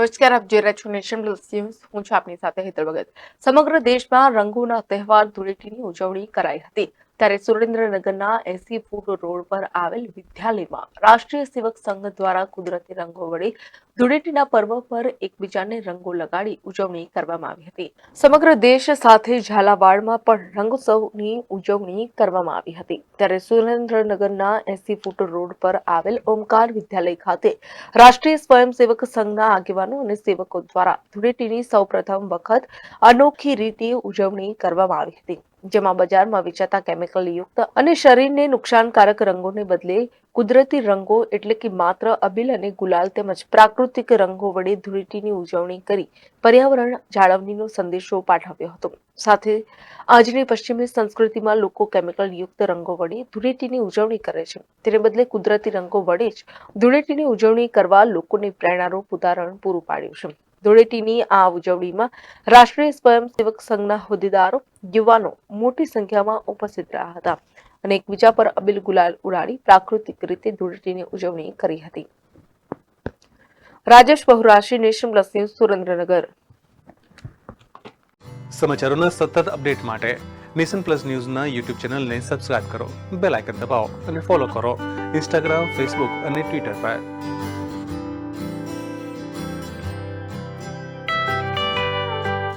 નમસ્કાર, આપ જોઈ રહ્યા છો નેશન ન્યૂઝ. હું છું આપની સાથે હેતલ ભગત. સમગ્ર દેશમાં રંગોના તહેવાર ધૂળેટીની ઉજવણી કરાઈ હતી. ત્યારે સુરેન્દ્રનગરના એસી ફૂટ રોડ પર આવેલ વિદ્યાલયમાં રાષ્ટ્રીય સેવક સંઘ દ્વારા કુદરતી રંગો વડે ધૂળેટીના પર્વ પર એકબીજાને રંગો લગાડી ઉજવણી કરવામાં આવી હતી. સમગ્ર દેશ સાથે ઝાલાવાડમાં પણ રંગોત્સવની ઉજવણી કરવામાં આવી હતી. ત્યારે સુરેન્દ્રનગરના એસી ફૂટ રોડ પર આવેલ ઓમકાર વિદ્યાલય ખાતે રાષ્ટ્રીય સ્વયંસેવક સંઘના આગેવાનો અને સેવકો દ્વારા ધૂળેટીની સૌપ્રથમ વખત અનોખી રીતે ઉજવણી કરવામાં આવી હતી. જેમાં બજારમાં વેચાતા કેમિકલ યુક્ત અને શરીરને નુકસાનકારક રંગોને બદલે કુદરતી રંગો એટલે કે માત્ર અબીલ અને ગુલાલ તેમજ પ્રાકૃતિક રંગો વડે ધૂળેટીની ઉજવણી કરી પર્યાવરણ જાળવણીનો સંદેશો પાઠવ્યો હતો. સાથે આજની પશ્ચિમી સંસ્કૃતિમાં લોકો કેમિકલ યુક્ત રંગો વડે ધૂળેટીની ઉજવણી કરે છે. તેને બદલે કુદરતી રંગો વડે જ ધૂળેટીની ઉજવણી કરવા લોકોને પ્રેરણારૂપ ઉદાહરણ પૂરું પાડ્યું છે. ધૂળેટીની આ ઉજવણીમાં રાષ્ટ્રીય સ્વયંસેવક સંઘના હોદ્દેદારો યુવાનો મોટી સંખ્યામાં ઉપસ્થિત રહ્યા હતા અને એકબીજા પર અબીલ ગુલાલ ઉડાડી પ્રાકૃતિક રીતે ધૂળેટીની ઉજવણી કરી હતી. Rajesh Bahurashi nation plus Surendranagar. સમાચારોના સતત અપડેટ માટે નેશન પ્લસ ન્યૂઝના યુટ્યુબ ચેનલને સબસ્ક્રાઇબ કરો, બેલ આઇકન દબાવો અને ફોલો કરો. ઇન્સ્ટાગ્રામ, ફેસબુક અને ટ્વિટર પર.